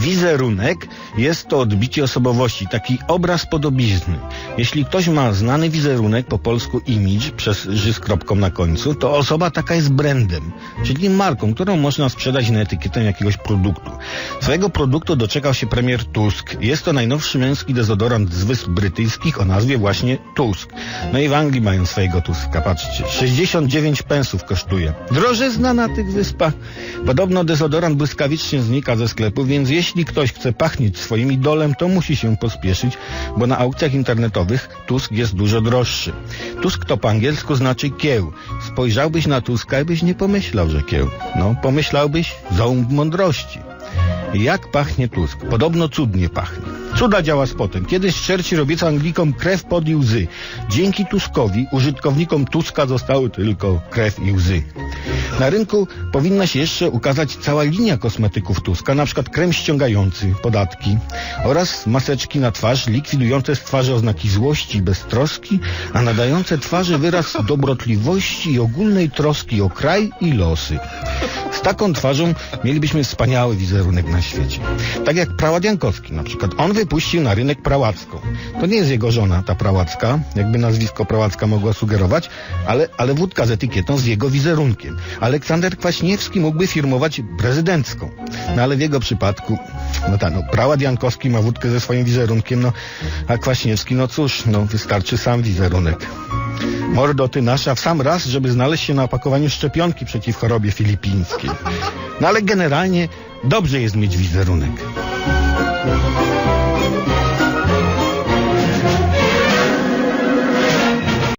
Wizerunek jest to odbicie osobowości, taki obraz podobizny. Jeśli ktoś ma znany wizerunek, po polsku image, przez ży z kropką na końcu, to osoba taka jest brandem, czyli marką, którą można sprzedać na etykietę jakiegoś produktu. Swojego produktu doczekał się premier Tusk. Jest to najnowszy męski dezodorant z Wysp Brytyjskich o nazwie właśnie Tusk. No i w Anglii mają swojego Tuska, patrzcie. 69 pensów kosztuje. Drożyzna na tych wyspach. Podobno dezodorant błyskawicznie znika ze sklepu, więc jeśli ktoś chce pachnieć swoim idolem, to musi się pospieszyć, bo na aukcjach internetowych Tusk jest dużo droższy. Tusk to po angielsku znaczy kieł. Spojrzałbyś na Tuska i byś nie pomyślał, że kieł. No, pomyślałbyś ząb mądrości. Jak pachnie Tusk? Podobno cudnie pachnie. Cuda działa z potem. Kiedyś Churchill obiecał Anglikom krew pod i łzy. Dzięki Tuskowi użytkownikom Tuska zostały tylko krew i łzy. Na rynku powinna się jeszcze ukazać cała linia kosmetyków Tuska, na przykład krem ściągający podatki oraz maseczki na twarz likwidujące z twarzy oznaki złości i beztroski, a nadające twarzy wyraz dobrotliwości i ogólnej troski o kraj i losy. Z taką twarzą mielibyśmy wspaniały wizerunek na świecie. Tak jak Prałat Jankowski na przykład. On wypuścił na rynek Prałacką. To nie jest jego żona, ta Prałacka, jakby nazwisko Prałacka mogła sugerować, ale, ale wódka z etykietą z jego wizerunkiem. Aleksander Kwaśniewski mógłby firmować prezydencką. No ale w jego przypadku, no tak, no, Prałat Jankowski ma wódkę ze swoim wizerunkiem, no, a Kwaśniewski, no cóż, no wystarczy sam wizerunek. Mordo ty nasza w sam raz, żeby znaleźć się na opakowaniu szczepionki przeciw chorobie filipińskiej. No ale generalnie dobrze jest mieć wizerunek.